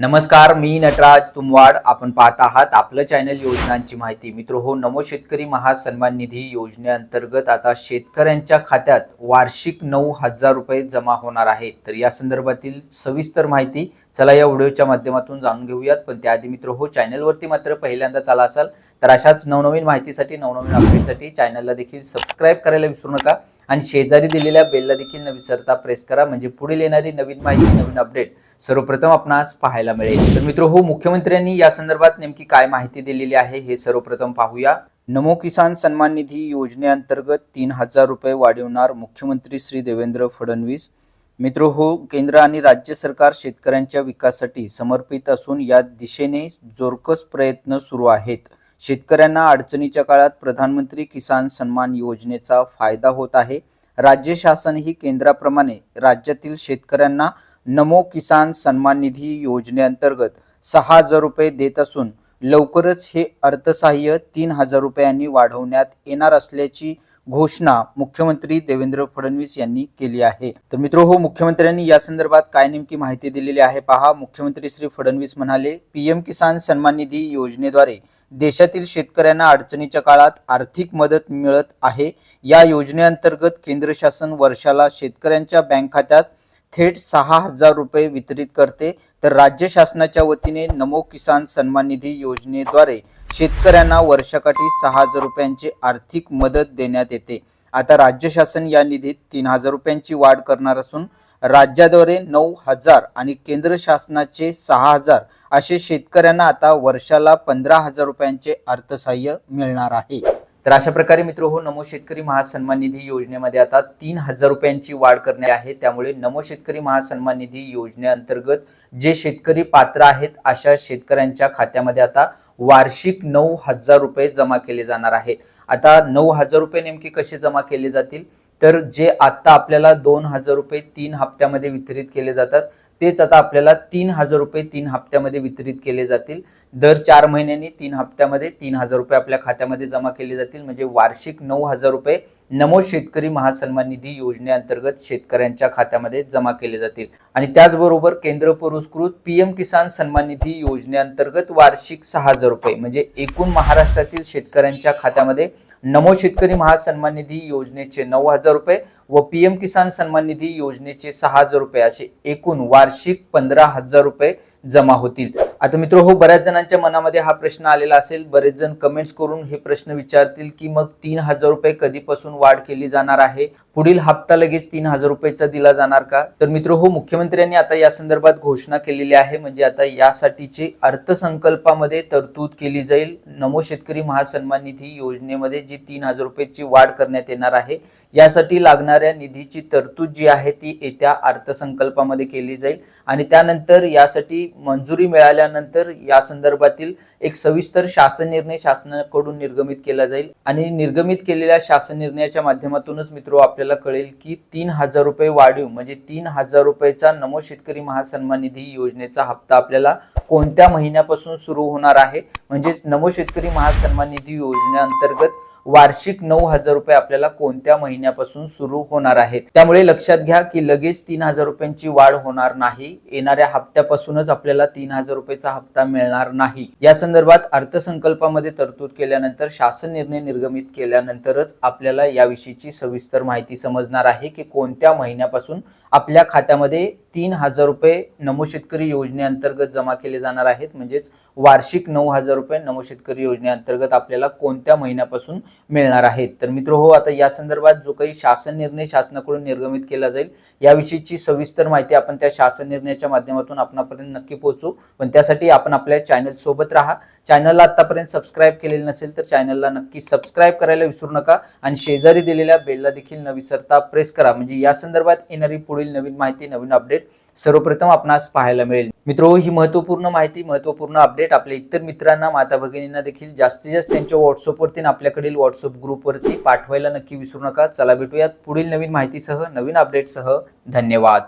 नमस्कार मी नटराज तुमवाड. आपण पाहत आहात आपलं चॅनल योजनांची माहिती. मित्र हो नमो शेतकरी महासन्मान निधी योजनेअंतर्गत आता शेतकऱ्यांच्या खात्यात वार्षिक नऊ हजार रुपये जमा होणार आहेत तर या संदर्भातील सविस्तर माहिती चला या व्हिडिओच्या माध्यमातून जाणून घेऊयात. पण त्याआधी मित्र हो चॅनलवरती मात्र पहिल्यांदा चाला असाल तर अशाच नवनवीन माहितीसाठी नवनवीन अपडेटसाठी चॅनलला देखील सबस्क्राईब करायला विसरू नका. आणि शेजारी दिलेल्या बेलला देखील न विसरता प्रेस करा. म्हणजे पुढील येणारी नवीन माहिती नवीन अपडेट सर्वप्रथम आपणास पाहायला मिळेल. तर मित्र हो मुख्यमंत्र्यांनी या संदर्भात नेमकी काय माहिती दिलेली आहे हे सर्वप्रथम पाहूया. नमो किसान सन्मान निधी योजनेअंतर्गत तीन हजार रुपये वाढवणार मुख्यमंत्री श्री देवेंद्र फडणवीस. मित्र हो केंद्र आणि राज्य सरकार शेतकऱ्यांच्या विकासासाठी समर्पित असून या दिशेने जोरकस प्रयत्न सुरू आहेत. शेतकऱ्यांना अडचणीच्या काळात प्रधानमंत्री किसान सन्मान योजनेचा फायदा होत आहे. राज्य शासन ही केंद्राप्रमाणे राज्यातील शेतकऱ्यांना नमो किसान सन्मान निधी योजनेअंतर्गत सहा हजार रुपये देत असून लवकरच हे अर्थसहाय्य तीन हजार रुपयांनी वाढवण्यात येणार असल्याची घोषणा मुख्यमंत्री देवेंद्र फडणवीस यांनी केली आहे. तर मित्र हो मुख्यमंत्र्यांनी या संदर्भात काय नेमकी माहिती दिलेली आहे पहा. मुख्यमंत्री श्री फडणवीस म्हणाले पीएम किसान सन्मान निधी योजनेद्वारे देशातील शेतकऱ्यांना अडचणीच्या काळात आर्थिक मदत मिळत आहे. या योजनेअंतर्गत केंद्र शासन वर्षाला शेतकऱ्यांच्या बँक खात्यात थेट सहा हजार रुपये वितरित करते. तर राज्य शासनाच्या वतीने नमो किसान सन्मान निधी योजनेद्वारे शेतकऱ्यांना वर्षाकाठी सहा हजार रुपयांची आर्थिक मदत देण्यात येते. आता राज्य शासन या निधीत तीन हजार रुपयांची वाढ करणार असून राज्याद्वारे नऊ हजार आणि केंद्र शासनाचे सहा हजार असे शेतकऱ्यांना आता वर्षाला पंधरा हजार रुपयांचे अर्थसहाय्य मिळणार आहे. तर अशा प्रकारे मित्र हो नमो शेतकरी महासन्मान निधी योजनेमध्ये आता तीन हजार रुपयांची वाढ करण्यात आहे. त्यामुळे नमो शेतकरी महासन्मान निधी योजनेअंतर्गत जे शेतकरी पात्र आहेत अशा शेतकऱ्यांच्या खात्यामध्ये आता वार्षिक नऊ हजार रुपये जमा केले जाणार आहेत. आता नऊ हजार रुपये नेमके कसे जमा केले जातील? तर जे आता आपल्याला दोन हजार रुपये तीन हप्त्यामध्ये वितरित केले जातात तेच आता आपल्याला तीन हजार रुपये तीन हप्त्यामध्ये वितरित केले जातील. दर चार महिन्यांनी तीन हप्त्यामध्ये तीन हजार रुपये आपल्या खात्यामध्ये जमा केले जातील. म्हणजे वार्षिक नऊ हजार रुपये नमो शेतकरी महासन्मान निधी योजनेअंतर्गत शेतकऱ्यांच्या खात्यामध्ये जमा केले जातील. आणि त्याचबरोबर केंद्र पुरस्कृत पीएम किसान सन्मान निधी योजनेअंतर्गत वार्षिक सहा हजार रुपये म्हणजे एकूण महाराष्ट्रातील शेतकऱ्यांच्या खात्यामध्ये नमो शेतकरी महासन्मान निधी योजनेचे नऊ हजार रुपये व पीएम किसान सन्मान निधी योजनेचे सहा हजार रुपये असे एकूण वार्षिक पंधरा हजार रुपये जमा होतील. आता मित्र हो बऱ्याच जणांच्या मनामध्ये हा प्रश्न आलेला असेल. बरेच जण कमेंट्स करून हे प्रश्न विचारतील की मग तीन हजार रुपये कधीपासून वाढ केली जाणार आहे? पुढील हप्ता लगेच तीन हजार रुपयेचा दिला जाणार का? तर मित्र हो मुख्यमंत्र्यांनी आता या संदर्भात घोषणा केलेली आहे. म्हणजे आता यासाठीची अर्थसंकल्पामध्ये तरतूद केली जाईल. नमो शेतकरी महासन्मान निधी योजनेमध्ये जी तीन हजार रुपयाची वाढ करण्यात येणार आहे यासाठी लागणाऱ्या निधीची तरतूद जी आहे ती येत्या अर्थसंकल्पामध्ये केली जाईल. आणि त्यानंतर यासाठी मंजुरी मिळाल्यानंतर या संदर्भातील एक सविस्तर शासन निर्णय शासनाकडून निर्गमित केला जाईल. आणि निर्गमित केलेल्या शासन निर्णयाच्या माध्यमातूनच मित्र आपल्याला कळेल की तीन हजार रुपये वाढीव म्हणजे तीन हजार रुपयेचा नमो शेतकरी महासन्मान निधी योजनेचा हप्ता आपल्याला कोणत्या महिन्यापासून सुरू होणार आहे? म्हणजेच नमो शेतकरी महासन्मान निधी योजनेअंतर्गत वार्षिक नऊ हजार रुपये आपल्याला कोणत्या महिन्यापासून सुरू होणार आहेत? त्यामुळे लक्षात घ्या की लगेच तीन हजार रुपयांची वाढ होणार नाही. येणाऱ्या हप्त्यापासूनच आपल्याला तीन हजार रुपयेचा हप्ता मिळणार नाही. या संदर्भात अर्थसंकल्पामध्ये तरतूद केल्यानंतर शासन निर्णय निर्गमित केल्यानंतरच आपल्याला याविषयीची सविस्तर माहिती समजणार आहे की कोणत्या महिन्यापासून आपल्या खात्यामध्ये तीन हजार रुपये नमो शेतकरी योजनेअंतर्गत जमा केले जाणार आहेत. म्हणजेच वार्षिक नऊ हजार रुपये नमो शेतकरी योजनेअंतर्गत आपल्याला कोणत्या महिन्यापासून मिळणार आहेत? तर मित्र हो आता या संदर्भात जो काही शासन निर्णय शासनाकडून निर्गमित केला जाईल याविषयीची सविस्तर माहिती आपण त्या शासन निर्णयाच्या माध्यमातून आपणापर्यंत नक्की पोहोचू. पण त्यासाठी आपण आपल्या चॅनल सोबत राहा. चॅनलला आतापर्यंत सबस्क्राईब केलेलं नसेल तर चॅनलला नक्की सबस्क्राईब करायला विसरू नका. आणि शेजारी दिलेल्या बेलला देखील न विसरता प्रेस करा. म्हणजे या संदर्भात येणारी पुढील नवीन माहिती नवीन अपडेट सर्वप्रथम आपणास पाहायला मिळेल. मित्रो ही महत्त्वपूर्ण माहिती महत्त्वपूर्ण अपडेट आपल्या इतर मित्रांना माता भगिनींना देखील जास्तीत जास्त त्यांच्या व्हॉट्सअपवरती आपल्याकडील व्हॉट्सअप ग्रुपवरती पाठवायला नक्की विसरू नका. चला भेटूयात पुढील नवीन माहितीसह नवीन अपडेटसह धन्यवाद.